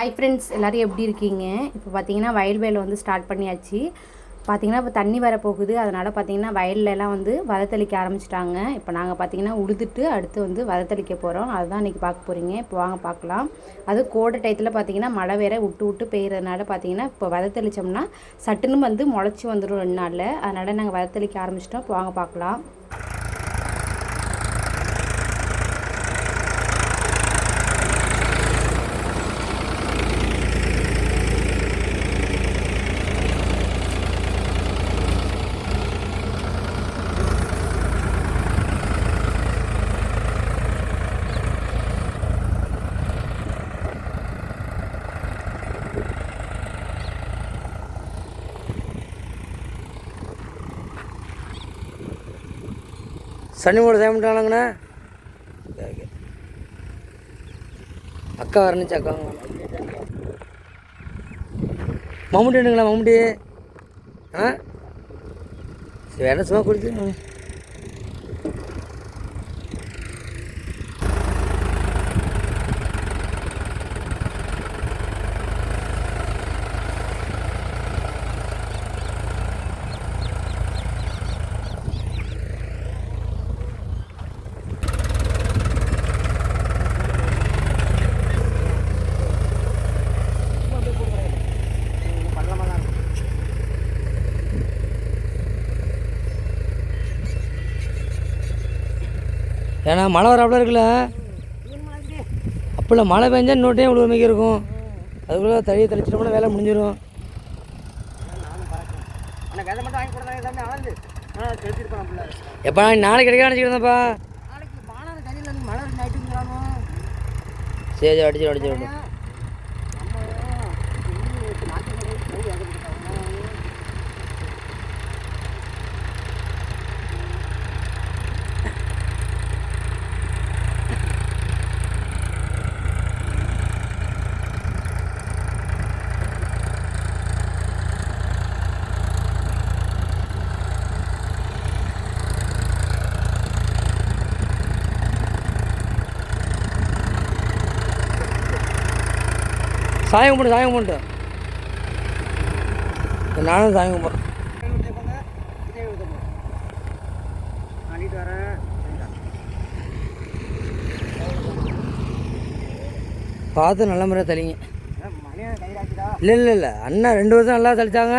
Hi friends எல்லோரும் எப்படி இருக்கீங்க? இப்போ பார்த்தீங்கன்னா வயல் வேலை வந்து ஸ்டார்ட் பண்ணியாச்சு. பார்த்தீங்கன்னா இப்போ தண்ணி வரப்போகுது. அதனால் பார்த்தீங்கன்னா வயல்லலாம் வந்து வதத்தளிக்க ஆரம்பிச்சிட்டாங்க. இப்போ நாங்கள் பார்த்தீங்கன்னா உழுதுட்டு அடுத்து வந்து வதத்தளிக்க போகிறோம் அதுதான் இன்றைக்கி பார்க்க போகிறீங்க இப்போ வாங்க பார்க்கலாம். அது கோடை டயத்தில் பார்த்தீங்கன்னா மழை வேற விட்டு விட்டு பெய்கிறதுனால பார்த்தீங்கன்னா இப்போ வதத்தளிச்சோம்னா சட்டுன்னு வந்து முளைச்சி வந்துடும் ரெண்டு நாளில். அதனால் நாங்கள் வதத்தளிக்க ஆரம்பிச்சிட்டோம். இப்போ வாங்க பார்க்கலாம். சனி மூட செய்யமாட்டாங்கண்ணா அக்கா வரணுச்சு அக்கா. மம்முட்டிங்களா மம்முட்டி. ஆ? சரி வேணா சும்மா கொடுத்து ஏன்னா மழை வராப்புல இருக்குல்ல? அப்போல்லாம் மழை பெஞ்சா இன்னொரு டைம் இவ்வளோ மிக்க இருக்கும். அதுக்குள்ளே தழியை தெளிச்சிட்டோம்னா வேலை முடிஞ்சிடும் ஆனால் விதை மட்டும் வாங்கி கொடுத்தாங்க எல்லாமே ஆளு ஆனால் செலுத்திருப்பான் பிள்ளை எப்போ நான் நாளைக்கு கிடைக்க நினச்சிக்கிறேன்ப்பா நாளைக்கு பானை தண்ணியில் இருந்து மழை நைட்டுங்கிறானோ சரி சரி அடிச்சு அடிச்சு விடு நம்ம நாட்டு போய் வேலை கொடுத்தாங்க சாயம் கும்பிட்டு சாயம் கும்பிட்டு நானும் சாயம் கும்பிட்றேன் பார்த்து நல்ல முறையாக தெளிங்க. இல்லை இல்லை இல்லை. அண்ணா ரெண்டு வருஷம் நல்லா தெளித்தாங்க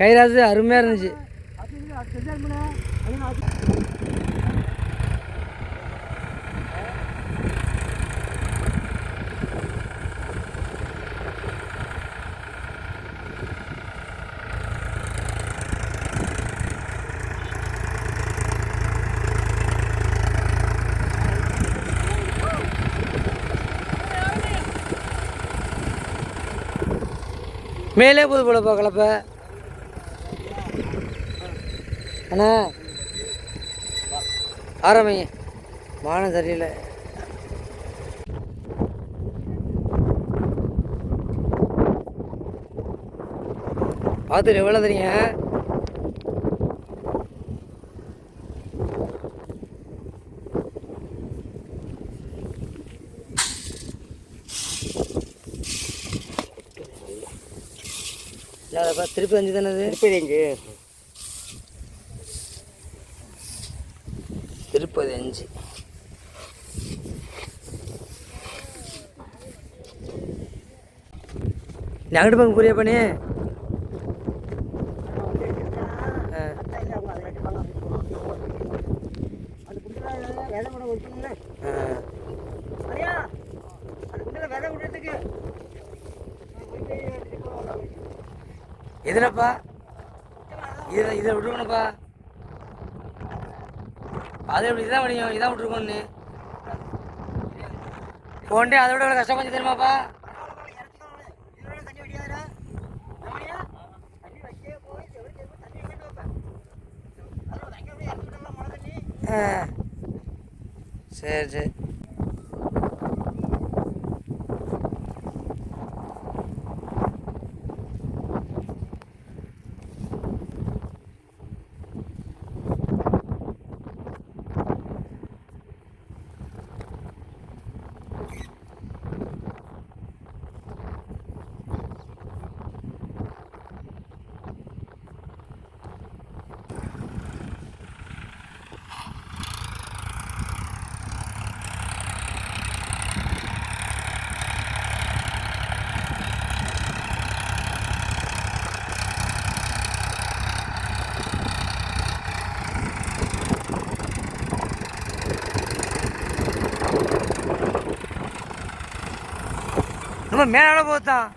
கைராசு அருமையாக இருந்துச்சு அது இல்லை, அது தெரியாது மணி. அது நான் அது- மேலே போது போலப்பா கலப்பை. அண்ணா. ஆரம்பிங்க. மானம் சரியில்லை. பார்த்துட்டு எவ்வளோ தெரியுங்க? இல்லை அதை பார்த்து திருப்பி அஞ்சு தானே திருப்பதி திருப்பதி அஞ்சு. நீ அங்கிட்டு பக்கம் புரிய பண்ணி அது குடிக்கிறா விதை கூட வைக்கணும்ல சரியா அது குடிக்கிற விதை விடுறதுக்கு எதுலப்பா இதை இதை விட்டுருக்கணும்ப்பா அதை எப்படி இதான் முடியும் இதான் விட்டுருக்கோன்னு போண்டே அதை விட எவ்வளோ கஷ்டம் கொஞ்சம் தெரியுமாப்பா? சரி சரி. 그럼 맨날 보다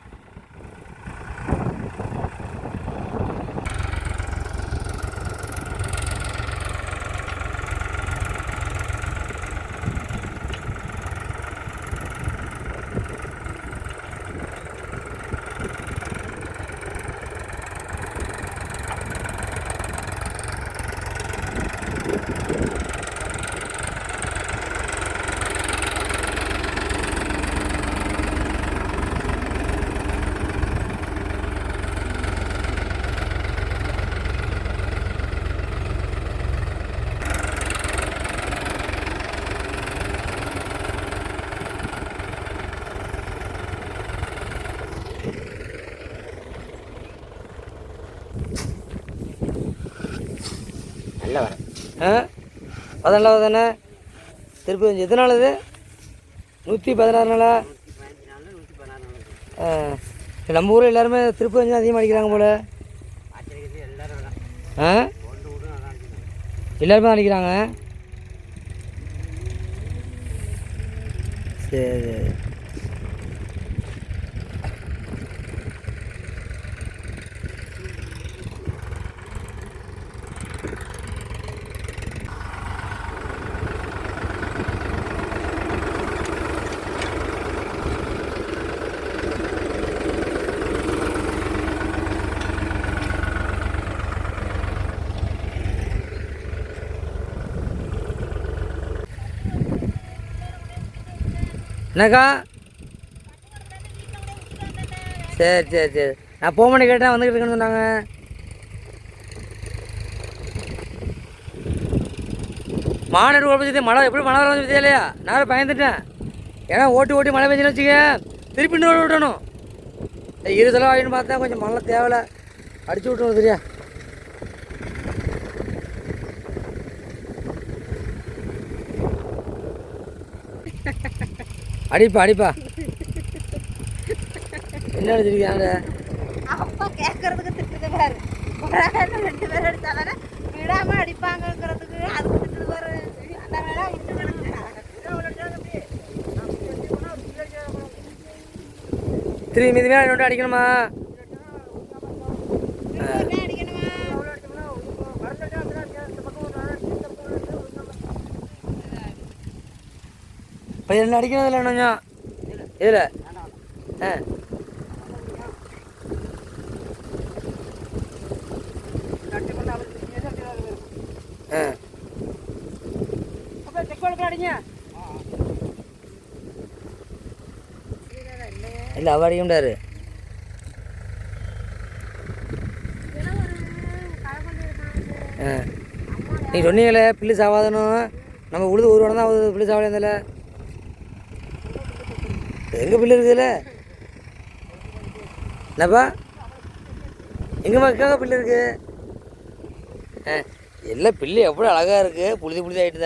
வர ஆ? தானே திருப்பி கொஞ்சம் எத்தனை நாள் இது நூற்றி பதினாறு நாளா ஆ நம்ம ஊரில் எல்லாருமே திருப்பி கொஞ்சம் அதிகமாக அடிக்கிறாங்க போல. ஆ? அடிக்கிறாங்க. எல்லாருமே அடிக்கிறாங்க. சரி. என்னக்கா? சரி சரி சரி. நான் போக கேட்டேன் வந்துக்கிட்டு இருக்கேன்னு சொன்னாங்க. மாநில குழப்பத்தி மழை எப்படி மழை வர வந்து இல்லையா? நான் பயந்துட்டேன். ஏன்னா ஓட்டி ஓட்டி மழை பெஞ்சுன்னு வச்சுக்க திருப்பி இன்னொரு விடணும் சரி, இரு ஆகின்னு பார்த்தா கொஞ்சம் மழை தேவையில்ல அடிச்சு விட்டுணும் சரியா? அடிப்பா அடிப்பா. என்ன அடிச்சிருக்காங்க அப்பா கேட்கறதுக்கு திட்டுது பாரு. ரெண்டு பேர் எடுத்தாதானே விடாம அடிப்பாங்கங்கிறதுக்கு அதுக்கு திட்டுது பாரு. அந்த வேலை விட்டு திரும்பி மீதி மேலே நோட்டு அடிக்கணுமா என்ன அடிக்கணுமா இப்போ என்ன இல்லை கொஞ்சம்? இதில். ஆ. ஆ. இல்லை அவ அடிக்க முடியாது ஆ. நீ சொன்னீங்களே பில்லு சாவாதனும் நம்ம உழுது ஒரு வாரம் தான் ஆகுது பில்லு சாவலே இருந்தால? எங்கே பிள்ளை இருக்குதுல்ல என்னப்பா? எங்கள் மக்கா பிள்ளை இருக்கு? ஆ எல்லாம் பிள்ளை எவ்வளோ அழகாக இருக்குது புழுதி புழுதி ஆகிட்டு